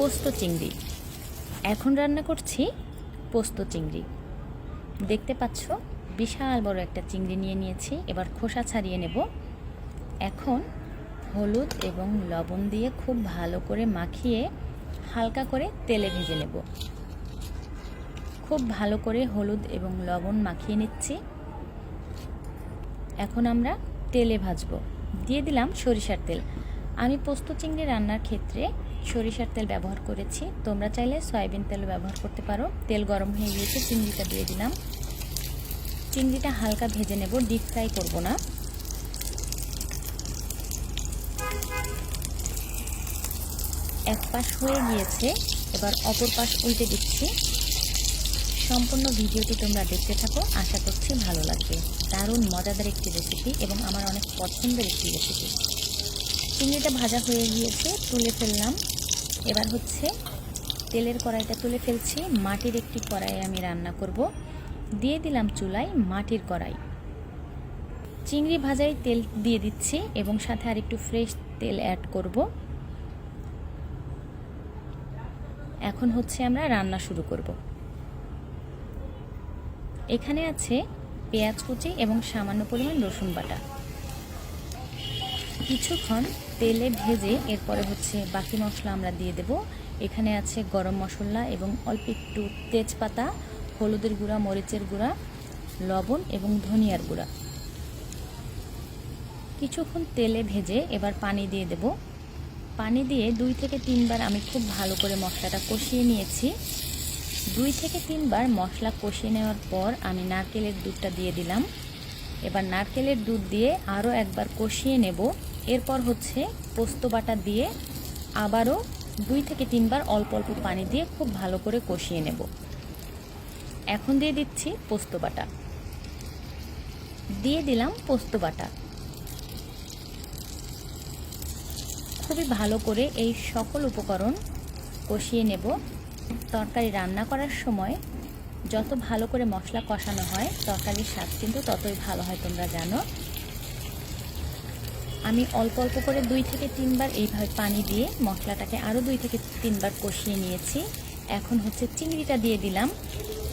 পোস্ত চিংড়ি। এখন রান্না করছি পোস্ত চিংড়ি। দেখতে পাচ্ছ, বিশাল বড় একটা চিংড়ি নিয়ে নিয়েছি। এবার খোসা ছাড়িয়ে নেব। এখন হলুদ এবং লবণ দিয়ে খুব ভালো করে মাখিয়ে হালকা করে তেলে ভেজে নেব। খুব ভালো করে হলুদ এবং লবণ মাখিয়ে নিচ্ছি। এখন আমরা তেলে ভাজবো। দিয়ে দিলাম সরিষার তেল। আমি পোস্ত চিংড়ি রান্নার ক্ষেত্রে সরিষার তেল ব্যবহার করেছি। তোমরা চাইলে সয়াবিন তেল ব্যবহার করতে পারো। তেল গরম হয়ে গিয়েছে, চিংড়িটা দিয়ে দিলাম। চিংড়িটা হালকা ভেজে নেব ডিপ ফ্রাই করব না। এক পাশ হয়ে গিয়েছে, এবার অপর পাশ উল্টে দিচ্ছি। সম্পূর্ণ ভিডিওটি তোমরা দেখতে থাকো, আশা করছি ভালো লাগবে। দারুণ মজাদার একটি রেসিপি এবং আমার অনেক পছন্দের একটি রেসিপি চিংড়িটা ভাজা হয়ে গিয়েছে, তুলে ফেললাম। এবার হচ্ছে তেলের কড়াইটা তুলে ফেলছি। মাটির একটি কড়াইয়ে আমি রান্না করব। দিয়ে দিলাম চুলায় মাটির কড়াই। চিংড়ি ভাজায় তেল দিয়ে দিচ্ছি এবং সাথে আর একটু ফ্রেশ তেল অ্যাড করব। এখন হচ্ছে আমরা রান্না শুরু করব। এখানে আছে পেঁয়াজ কুচি এবং সামান্য পরিমাণ রসুন বাটা। কিছুক্ষণ তেলে ভেজে এরপরে হচ্ছে বাকি মশলা আমরা দিয়ে দেব। এখানে আছে গরম মশলা এবং অল্প একটু তেজপাতা, হলুদের গুঁড়া, মরিচের গুঁড়া, লবণ এবং ধনিয়ার গুঁড়া। কিছুক্ষণ তেলে ভেজে এবার পানি দিয়ে দেব। পানি দিয়ে দুই থেকে তিনবার আমি খুব ভালো করে মশলাটা কষিয়ে নিয়েছি। দুই থেকে তিনবার মশলা কষিয়ে নেওয়ার পর আমি নারকেলের দুধটা দিয়ে দিলাম। এবার নারকেলের দুধ দিয়ে আরও একবার কষিয়ে নেব। এরপর হচ্ছে পোস্ত বাটা দিয়ে আবারও দুই থেকে তিনবার অল্প অল্প পানি দিয়ে খুব ভালো করে কষিয়ে নেব। এখন দিয়ে দিচ্ছি পোস্ত বাটা। দিয়ে দিলাম পোস্ত বাটা। খুবই ভালো করে এই সকল উপকরণ কষিয়ে নেব। তরকারি রান্না করার সময় যত ভালো করে মশলা কষানো হয়, তরকারির স্বাদ কিন্তু ততই ভালো হয় তোমরা জানো। আমি অল্প অল্প করে দুই থেকে তিনবার এইভাবে পানি দিয়ে মশলাটাকে আরও দুই থেকে তিনবার কষিয়ে নিয়েছি। এখন হচ্ছে চিংড়িটা দিয়ে দিলাম।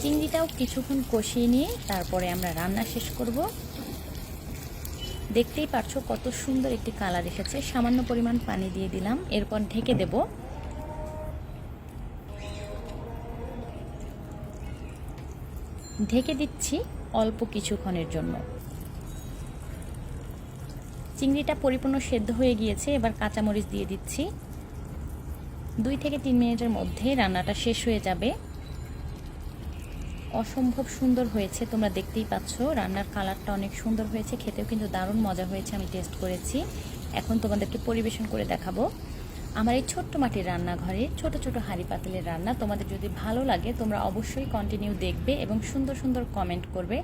চিংড়িটাও কিছুক্ষণ কষিয়ে নিয়ে তারপরে আমরা রান্না শেষ করব। দেখতেই পারছ কত সুন্দর একটি কালার এসেছে। সামান্য পরিমাণ পানি দিয়ে দিলাম। এরপর ঢেকে দেব। ঢেকে দিচ্ছি অল্প কিছুক্ষণের জন্য। চিংড়িটা পরিপূর্ণ সেদ্ধ হয়ে গিয়েছে, এবার কাঁচামরিচ দিয়ে দিচ্ছি। দুই থেকে তিন মিনিটের মধ্যে রান্নাটা শেষ হয়ে যাবে। অসম্ভব সুন্দর হয়েছে, তোমরা দেখতেই পাচ্ছ, রান্নার কালারটা অনেক সুন্দর হয়েছে, খেতেও কিন্তু দারুণ মজা হয়েছে, আমি টেস্ট করেছি। এখন তোমাদেরকে পরিবেশন করে দেখাবো। আমার এই ছোট্ট মাটির রান্নাঘরে ছোট ছোট হাঁড়ি পাতিলের রান্না তোমাদের যদি ভালো লাগে, তোমরা অবশ্যই কন্টিনিউ দেখবে এবং সুন্দর সুন্দর কমেন্ট করবে।